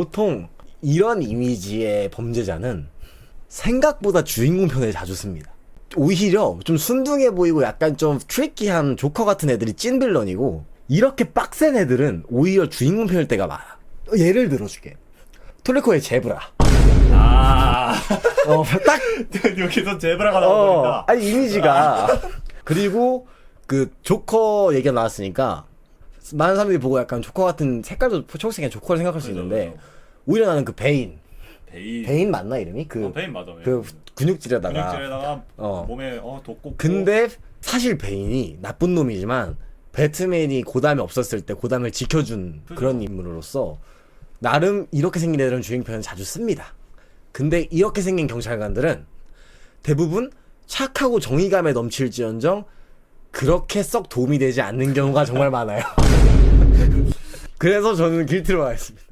보통 이런 이미지의 범죄자는 생각보다 주인공 편을 자주 씁니다. 오히려 좀 순둥해 보이고 약간 좀 트리키한 조커 같은 애들이 찐 빌런이고 이렇게 빡센 애들은 오히려 주인공 편일 때가 많아. 예를 들어줄게. 톨레코의 제브라. 아 어, 딱 여기서 제브라가 어, 나와버린다. 아니 이미지가 그리고 그 조커 얘기가 나왔으니까 많은 사람들이 보고 약간 조커 같은 색깔도 초록색의 조커를 생각할 수 있는데 그죠. 오히려 나는 그 베인 베인. 베인 맞나 이름이 그 어, 베인 맞아. 그 근육질에다가 근육질에다가 어. 몸에 어, 독 꽂고. 근데 사실 베인이 나쁜 놈이지만 배트맨이 고담이 없었을 때 고담을 지켜준 그죠. 그런 인물로서 나름 이렇게 생긴 애들은 주인편을 자주 씁니다. 근데 이렇게 생긴 경찰관들은 대부분 착하고 정의감에 넘칠지언정 그렇게 썩 도움이 되지 않는 경우가 정말 많아요. 그래서 저는 길티로 가겠습니다.